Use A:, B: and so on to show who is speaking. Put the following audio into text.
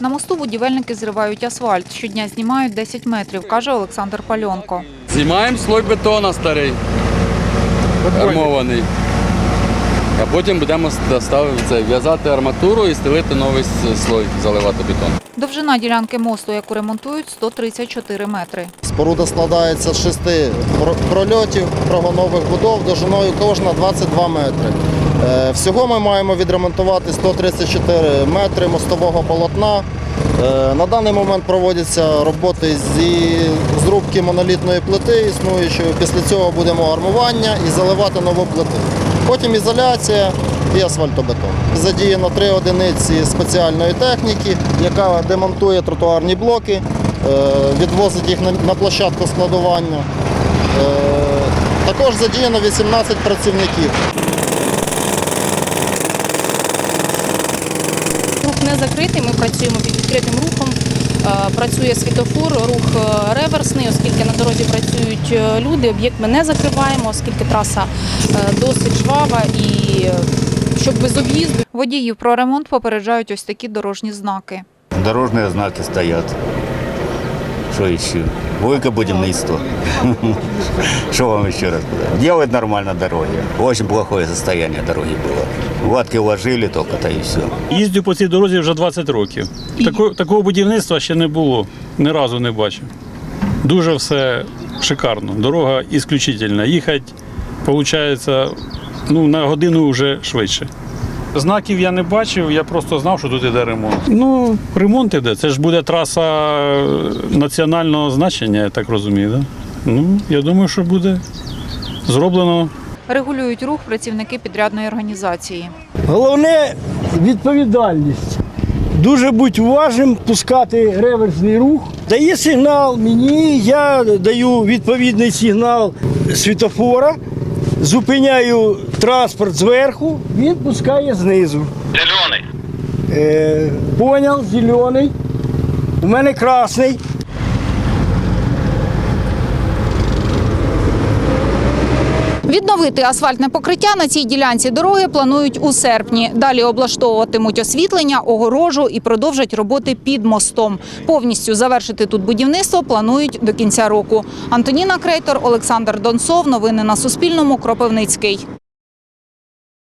A: На мосту будівельники зривають асфальт. Щодня знімають 10 метрів, каже Олександр Пальонко.
B: Знімаємо слой бетона старий, армований. А потім будемо ставити це, в'язати арматуру і стелити новий слой, заливати бетон.
A: Довжина ділянки мосту, яку ремонтують, 134 метри.
C: Споруда складається з шести прольотів прогонових будов довжиною кожна 22 метри. Е, Всього ми маємо відремонтувати 134 метри мостового полотна. Е, На даний момент проводяться роботи зі зрубки монолітної плити існуючої. Після цього будемо армування і заливати нову плиту. Потім ізоляція і асфальтобетон. Задіяно три одиниці спеціальної техніки, яка демонтує тротуарні блоки, е, відвозить їх на- площадку складування. Е, Також задіяно 18 працівників.
D: Рух не закритий, ми працюємо під відкритим рухом. Е, Працює світофор, рух реверсний, оскільки на дорозі працюють люди. Об'єкт ми не закриваємо, оскільки траса досить жвава і щоб без об'їзду.
A: Водіїв про ремонт попереджають ось такі дорожні знаки.
E: Дорожные знаки стоят. Что еще? Войка будем на 100. Что вам еще раз сказать? Делать нормально дороги. Очень плохое состояние дороги было. Ватки уложили только-то и все.
F: Їздю по цій дорозі вже 20 років. Тако, такого будівництва ще не було, ні разу не бачив. Дуже все шикарно. Дорога ісключительна. Їхати, виходить, ну, на годину вже швидше. Знаків я не бачив, я просто знав, що тут іде ремонт. Ну, ремонт іде. Це ж буде траса е, національного значення, я так розумію. Да? Ну, я думаю, що буде зроблено
A: Регулюють рух працівники підрядної організації.
G: Головне відповідальність. Дуже будь уважним, пускати реверсний рух. Дає сигнал мені, я даю відповідний сигнал світофора, зупиняю транспорт зверху, він пускає знизу. Зелений. Е, поняв, зелений. У мене красний.
A: Відновити асфальтне покриття на цій ділянці дороги планують у серпні. Далі облаштовуватимуть освітлення, огорожу і продовжать роботи під мостом. Повністю завершити тут будівництво планують до кінця року. Антоніна Крейтор, Олександр Донцов. Новини на Суспільному. Кропивницький.